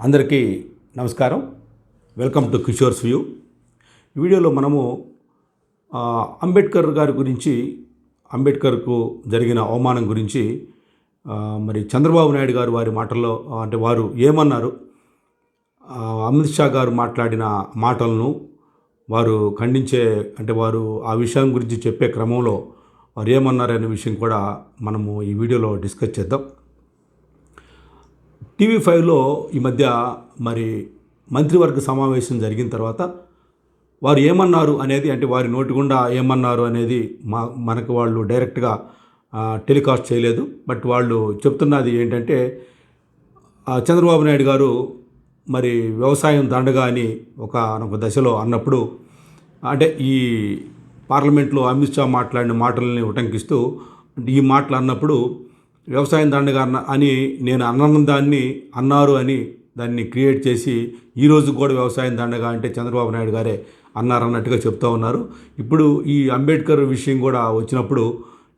అందరికీ నమస్కారం. Welcome to Kishore's view ఈ వీడియోలో మనము అంబేద్కర్ గారి గురించి అంబేద్కర్కు జరిగిన అవమానం గురించి మరి చంద్రబాబు నాయుడు గారు వారి మాటల్లో అంటే వారు ఏమన్నారు అమిత్ షా గారు మాట్లాడిన మాటలను వారు ఖండించే అంటే వారు ఆ విషయం గురించి చెప్పే క్రమంలో వారు ఏమన్నారనే విషయం కూడా మనము ఈ వీడియోలో డిస్కస్ చేద్దాం. టీవీ ఫైవ్లో ఈ మధ్య మరి మంత్రివర్గ సమావేశం జరిగిన తర్వాత వారు ఏమన్నారు అనేది అంటే వారి నోటి గుండా ఏమన్నారు అనేది మా మనకు వాళ్ళు డైరెక్ట్గా టెలికాస్ట్ చేయలేదు. బట్ వాళ్ళు చెప్తున్నది ఏంటంటే చంద్రబాబు నాయుడు గారు మరి వ్యవసాయం దండగా అని ఒక ఒక దశలో అన్నప్పుడు అంటే ఈ పార్లమెంట్లో అమిత్ షా మాట్లాడిన మాటలని ఉటంకిస్తూ ఈ మాటలు అన్నప్పుడు వ్యవసాయం దండగా అన్న అని నేను అన్న దాన్ని అన్నారు అని దాన్ని క్రియేట్ చేసి ఈరోజు కూడా వ్యవసాయం దండగా అంటే చంద్రబాబు నాయుడు గారే అన్నారన్నట్టుగా చెప్తా ఉన్నారు. ఇప్పుడు ఈ అంబేద్కర్ విషయం కూడా వచ్చినప్పుడు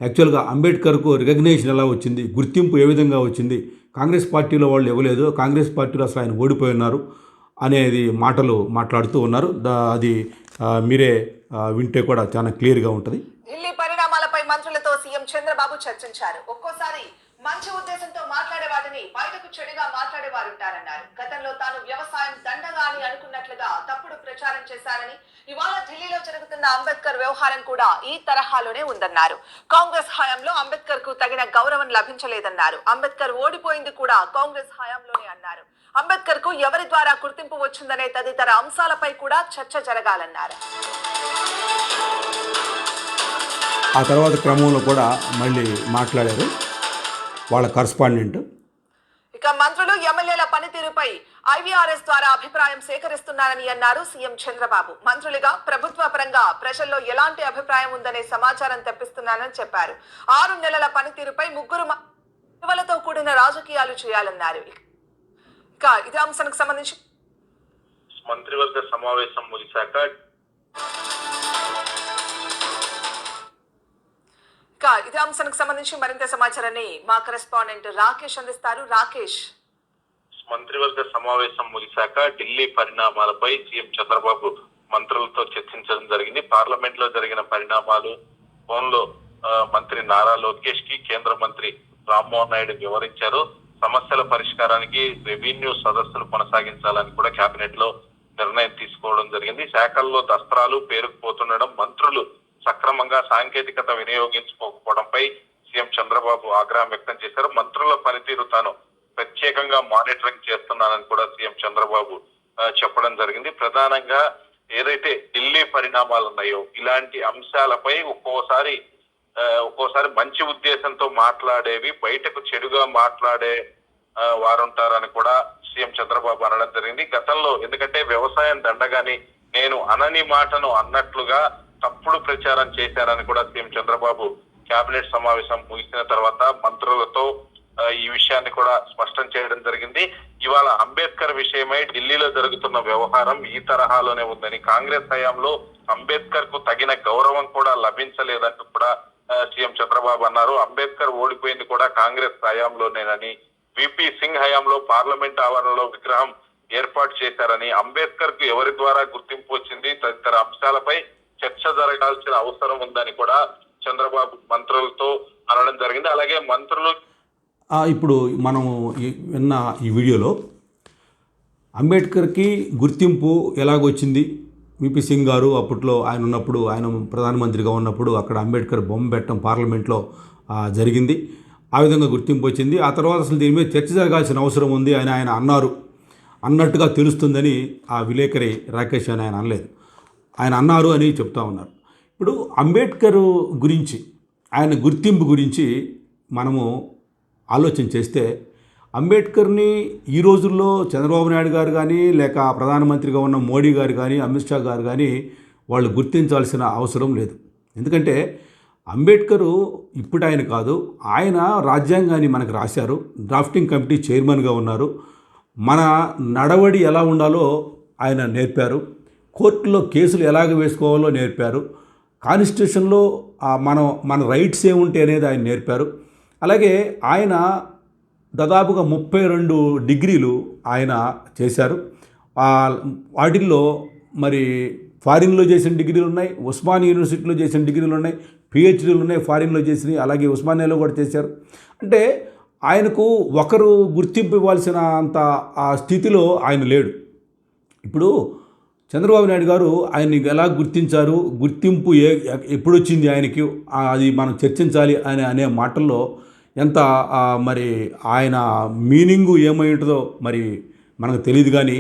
యాక్చువల్గా అంబేద్కర్కు రికగ్నేషన్ ఎలా వచ్చింది? గుర్తింపు ఏ విధంగా వచ్చింది? కాంగ్రెస్ పార్టీలో వాళ్ళు ఇవ్వలేదు. కాంగ్రెస్ పార్టీలో అసలు ఆయన ఓడిపోయి ఉన్నారు అనేది మాటలు మాట్లాడుతూ ఉన్నారు. దా అది మీరే వింటే కూడా చాలా క్లియర్గా ఉంటుంది. ఢిల్లీ పరిణామాలపై మంత్రులతో సీఎం చంద్రబాబు చర్చించారు. ఒక్కోసారి మంచి ఉద్దేశంతో మాట్లాడే వాటిని బయటకు చెడుగా మాట్లాడే ఉంటారన్నారు గతంలో తాను వ్యవసాయం దండగా అని అనుకున్నట్లుగా తప్పుడు ప్రచారం చేశారని ఇవాళ ఢిల్లీలో జరుగుతున్న అంబేద్కర్ వ్యవహారం కూడా ఈ తరహాలోనే ఉందన్నారు. కాంగ్రెస్ హయాంలో అంబేద్కర్కు తగిన గౌరవం లభించలేదన్నారు. అంబేద్కర్ ఓడిపోయింది కూడా కాంగ్రెస్ హయాంలోనే అన్నారు. అంబేద్కర్కు ఎవరి ద్వారా గుర్తింపు వచ్చిందనే తదితర అంశాలపై కూడా చర్చ జరగాలన్నారు. ఆ తర్వాత క్రమంలో కూడా మళ్ళీ మాట్లాడారు. వాళ్ళ కరస్పాండెంట్ ఇక మంత్రులు ఎమ్మెల్యేల పనితీరుపై ఐవీఆర్ఎస్ ద్వారా అభిప్రాయం సేకరిస్తున్నారని అన్నారు సీఎం చంద్రబాబు. మంత్రులుగా ప్రభుత్వ పరంగా ప్రజల్లో ఎలాంటి అభిప్రాయం ఉందనే సమాచారం తెప్పిస్తున్నానని చెప్పారు. ఆరు నెలల పనితీరుపై ముగ్గురు విలువలతో కూడిన రాజకీయాలు చేయాలన్నారు. ఇక ఇదే అంశానికి సంబంధించి మంత్రివర్గ సమావేశం ముగిశాక ఇక ఇదే అంశానికి సంబంధించి మరింత సమాచారాన్ని మా కరెస్పాండెంట్ రాకేష్ అందిస్తారు. రాకేష్. మంత్రివర్గ సమావేశం ముగిశాక ఢిల్లీ పరిణామాలపై సీఎం చంద్రబాబు మంత్రులతో చర్చించడం జరిగింది. పార్లమెంట్లో జరిగిన పరిణామాలు ఫోన్లో మంత్రి నారా లోకేష్కి కేంద్ర మంత్రి రామ్మోహన్ నాయుడు వివరించారు. సమస్యల పరిష్కారానికి రెవెన్యూ సదస్సులు కొనసాగించాలని కూడా కేబినెట్లో నిర్ణయం తీసుకోవడం జరిగింది. శాఖల్లో దస్త్రాలు పేరుకుపోతుండడం మంత్రులు సక్రమంగా సాంకేతికత వినియోగించుకోకపోవడంపై సీఎం చంద్రబాబు ఆగ్రహం వ్యక్తం చేశారు. మంత్రుల పనితీరు తాను ప్రత్యేకంగా మానిటరింగ్ చేస్తున్నానని కూడా సీఎం చంద్రబాబు చెప్పడం జరిగింది. ప్రధానంగా ఏదైతే ఢిల్లీ పరిణామాలు ఉన్నాయో ఇలాంటి అంశాలపై ఒక్కోసారి ఒక్కోసారి మంచి ఉద్దేశంతో మాట్లాడేవి బయటకు చెడుగా మాట్లాడే వారుంటారని కూడా సీఎం చంద్రబాబు అనడం జరిగింది. గతంలో ఎందుకంటే వ్యవసాయం దండగాని నేను అనని మాటను అన్నట్లుగా తప్పుడు ప్రచారం చేశారని కూడా సీఎం చంద్రబాబు కేబినెట్ సమావేశం ముగిసిన తర్వాత మంత్రులతో ఈ విషయాన్ని కూడా స్పష్టం చేయడం జరిగింది. ఇవాళ అంబేద్కర్ విషయమై ఢిల్లీలో జరుగుతున్న వ్యవహారం ఈ తరహాలోనే ఉందని కాంగ్రెస్ హయాంలో అంబేద్కర్కు తగిన గౌరవం కూడా లభించలేదంటూ కూడా సీఎం చంద్రబాబు అన్నారు. అంబేద్కర్ ఓడిపోయింది కూడా కాంగ్రెస్ హయాంలోనేనని విపి సింగ్ హయాంలో పార్లమెంట్ ఆవరణలో విగ్రహం ఏర్పాటు చేశారని అంబేద్కర్కు ఎవరి ద్వారా గుర్తింపు వచ్చింది తదితర అంశాలపై చర్చ జరగాల్సిన అవసరం ఉందని కూడా చంద్రబాబు మంత్రులతో అనడం జరిగింది. అలాగే మంత్రులు ఇప్పుడు మనము విన్న ఈ వీడియోలో అంబేద్కర్కి గుర్తింపు ఎలాగొచ్చింది? విపి సింగ్ గారు అప్పట్లో ఆయన ఉన్నప్పుడు ఆయన ప్రధానమంత్రిగా ఉన్నప్పుడు అక్కడ అంబేద్కర్ బొమ్మ పెట్టడం పార్లమెంట్లో జరిగింది. ఆ విధంగా గుర్తింపు వచ్చింది. ఆ తర్వాత అసలు దీని మీద చర్చ జరగాల్సిన అవసరం ఉంది అని ఆయన అన్నారు. అన్నట్టుగా తెలుస్తుందని ఆ విలేకరి రాకేష్ అని ఆయన అనలేదు. ఆయన అన్నారు అని చెప్తా ఉన్నారు. ఇప్పుడు అంబేద్కర్ గురించి ఆయన గుర్తింపు గురించి మనము ఆలోచన చేస్తే అంబేద్కర్ని ఈ రోజుల్లో చంద్రబాబు నాయుడు గారు కానీ లేక ప్రధానమంత్రిగా ఉన్న మోడీ గారు కానీ అమిత్ షా గారు కానీ వాళ్ళు గుర్తించాల్సిన అవసరం లేదు. ఎందుకంటే అంబేద్కరు ఇప్పుడు ఆయన కాదు ఆయన రాజ్యాంగాన్ని మనకు రాశారు డ్రాఫ్టింగ్ కమిటీ చైర్మన్గా ఉన్నారు. మన నడవడి ఎలా ఉండాలో ఆయన నేర్పారు. కోర్టులో కేసులు ఎలాగ వేసుకోవాలో నేర్పారు. కాన్స్టిట్యూషన్లో మనం మన రైట్స్ ఏముంటే అనేది ఆయన నేర్పారు. అలాగే ఆయన దాదాపుగా ముప్పై రెండు డిగ్రీలు ఆయన చేశారు. వాటిల్లో మరి ఫారిన్లో చేసిన డిగ్రీలు ఉన్నాయి ఉస్మాన్ యూనివర్సిటీలో చేసిన డిగ్రీలు ఉన్నాయి పిహెచ్డీలు ఉన్నాయి ఫారిన్లో చేసినవి అలాగే ఉస్మానియాలో కూడా చేశారు. అంటే ఆయనకు ఒకరు గుర్తింపు ఇవ్వాల్సిన అంత ఆ స్థితిలో ఆయన లేడు. ఇప్పుడు చంద్రబాబు నాయుడు గారు ఆయన్ని ఎలా గుర్తించారు? గుర్తింపు ఏ ఎప్పుడు వచ్చింది ఆయనకి? అది మనం చర్చించాలి అనే అనే మాటల్లో ఎంత మరి ఆయన మీనింగు ఏమై ఉంటుందో మరి మనకు తెలియదు కానీ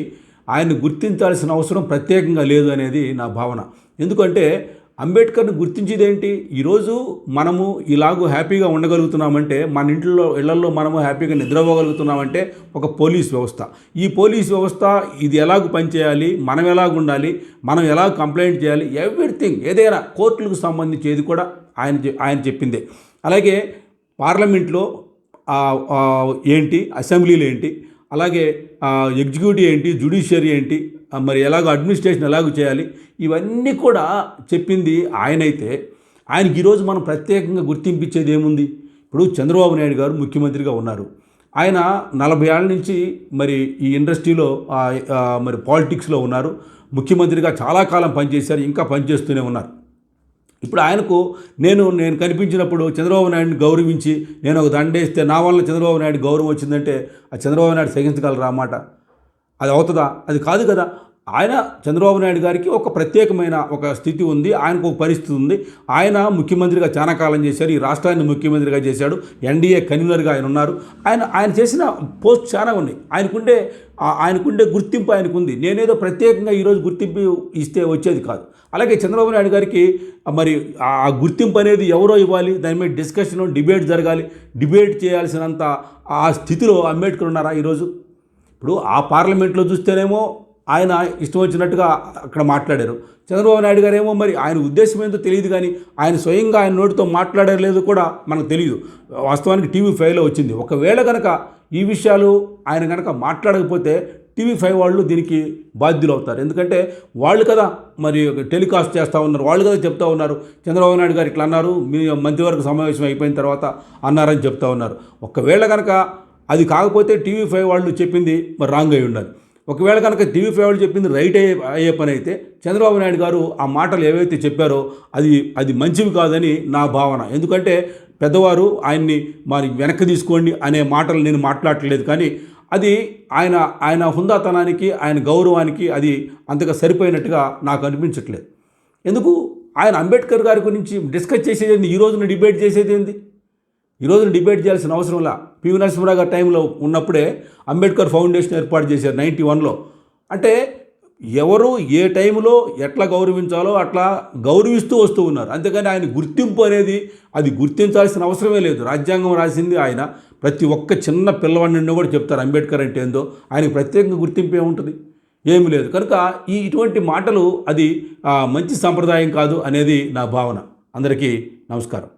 ఆయన్ని గుర్తించాల్సిన అవసరం ప్రత్యేకంగా లేదు అనేది నా భావన. ఎందుకంటే అంబేద్కర్ని గుర్తించేది ఏంటి ఈరోజు మనము ఇలాగూ హ్యాపీగా ఉండగలుగుతున్నామంటే మన ఇంట్లో ఇళ్ళలో మనము హ్యాపీగా నిద్రపోగలుగుతున్నామంటే ఒక పోలీస్ వ్యవస్థ. ఈ పోలీస్ వ్యవస్థ ఇది ఎలాగ పనిచేయాలి? మనం ఎలాగ ఉండాలి? మనం ఎలా కంప్లైంట్ చేయాలి? ఎవ్రీథింగ్ ఏదైనా కోర్టులకు సంబంధించేది కూడా ఆయన ఆయన చెప్పిందే. అలాగే పార్లమెంట్లో ఏంటి? అసెంబ్లీలు ఏంటి? అలాగే ఎగ్జిక్యూటివ్ ఏంటి? జుడిషియరీ ఏంటి? మరి ఎలాగో అడ్మినిస్ట్రేషన్ ఎలాగో చేయాలి? ఇవన్నీ కూడా చెప్పింది ఆయనైతే. ఆయనకి ఈరోజు మనం ప్రత్యేకంగా గుర్తింపించేది ఏముంది? ఇప్పుడు చంద్రబాబు నాయుడు గారు ముఖ్యమంత్రిగా ఉన్నారు. ఆయన నలభై ఏళ్ళ నుంచి మరి ఈ ఇండస్ట్రీలో మరి పాలిటిక్స్లో ఉన్నారు. ముఖ్యమంత్రిగా చాలా కాలం పనిచేశారు ఇంకా పనిచేస్తూనే ఉన్నారు. ఇప్పుడు ఆయనకు నేను నేను కనిపించినప్పుడు చంద్రబాబు నాయుడిని గౌరవించి నేను ఒక దండేస్తే నా వల్ల చంద్రబాబు నాయుడు గౌరవం వచ్చిందంటే ఆ చంద్రబాబు నాయుడు సహించగలరా అన్నమాట అది అవుతుందా? అది కాదు కదా. ఆయన చంద్రబాబు నాయుడు గారికి ఒక ప్రత్యేకమైన ఒక స్థితి ఉంది. ఆయనకు ఒక పరిస్థితి ఉంది. ఆయన ముఖ్యమంత్రిగా చాలా కాలం చేశారు. ఈ రాష్ట్రాన్ని ముఖ్యమంత్రిగా చేశాడు. ఎన్డీఏ కన్వీనర్గా ఆయన ఉన్నారు. ఆయన ఆయన చేసిన పోస్ట్ చాలా ఉన్నాయి. ఆయనకుండే ఆయనకుండే గుర్తింపు ఆయనకుంది. నేనేదో ప్రత్యేకంగా ఈరోజు గుర్తింపు ఇస్తే వచ్చేది కాదు. అలాగే చంద్రబాబు నాయుడు గారికి మరి ఆ గుర్తింపు అనేది ఎవరో ఇవ్వాలి? దాని మీద డిస్కషన్ డిబేట్ జరగాలి. డిబేట్ చేయాల్సినంత ఆ స్థితిలో అంబేద్కర్ ఉన్నారా ఈరోజు? ఇప్పుడు ఆ పార్లమెంట్లో చూస్తేనేమో ఆయన ఇష్టం వచ్చినట్టుగా అక్కడ మాట్లాడారు. చంద్రబాబు నాయుడు గారేమో మరి ఆయన ఉద్దేశం ఏందో తెలియదు కానీ ఆయన స్వయంగా ఆయన నోటితో మాట్లాడలేదు కూడా మనకు తెలియదు. వాస్తవానికి టీవీ ఫైవ్లో వచ్చింది. ఒకవేళ కనుక ఈ విషయాలు ఆయన కనుక మాట్లాడకపోతే టీవీ ఫైవ్ వాళ్ళు దీనికి బాధ్యులు అవుతారు. ఎందుకంటే వాళ్ళు కదా మరి టెలికాస్ట్ చేస్తూ ఉన్నారు. వాళ్ళు కదా చెప్తా ఉన్నారు. చంద్రబాబు నాయుడు గారు ఇట్లా అన్నారు. మీ మంత్రివర్గ సమావేశం అయిపోయిన తర్వాత అన్నారని చెప్తా ఉన్నారు. ఒకవేళ కనుక అది కాకపోతే టీవీ ఫైవ్ వాళ్ళు చెప్పింది మరి రాంగ్ అయి ఉండాలి. ఒకవేళ కనుక టీవీ ఫైవ్ వాళ్ళు చెప్పింది రైట్ అయ్యే అయ్యే పని అయితే చంద్రబాబు నాయుడు గారు ఆ మాటలు ఏవైతే చెప్పారో అది అది మంచివి కాదని నా భావన. ఎందుకంటే పెద్దవారు ఆయన్ని మరి వెనక్కి తీసుకోండి అనే మాటలు నేను మాట్లాడట్లేదు కానీ అది ఆయన ఆయన హుందాతనానికి ఆయన గౌరవానికి అది అంతగా సరిపోయినట్టుగా నాకు అనిపించట్లేదు. ఎందుకు? ఆయన అంబేద్కర్ గారి గురించి డిస్కస్ చేసేది ఏంది? ఈ రోజున డిబేట్ చేసేది ఏంది? ఈ రోజున డిబేట్ చేయాల్సిన అవసరంలా పివి నరసింహరావు గారి టైంలో ఉన్నప్పుడే అంబేద్కర్ ఫౌండేషన్ ఏర్పాటు చేశారు నైంటీ వన్లో. అంటే ఎవరు ఏ టైంలో ఎట్లా గౌరవించాలో అట్లా గౌరవిస్తూ వస్తూ ఉన్నారు. అంతేకాని ఆయన గుర్తింపు అనేది అది గుర్తించాల్సిన అవసరమే లేదు. రాజ్యాంగం రాసింది ఆయన. ప్రతి ఒక్క చిన్న పిల్లవాడిని కూడా చెప్తారు అంబేద్కర్ అంటే ఏందో. ఆయనకు ప్రత్యేకంగా గుర్తింపు ఏముంటుంది ఏమీ లేదు. కనుక ఈ ఇటువంటి మాటలు అది మంచి సంప్రదాయం కాదు అనేది నా భావన. అందరికీ నమస్కారం.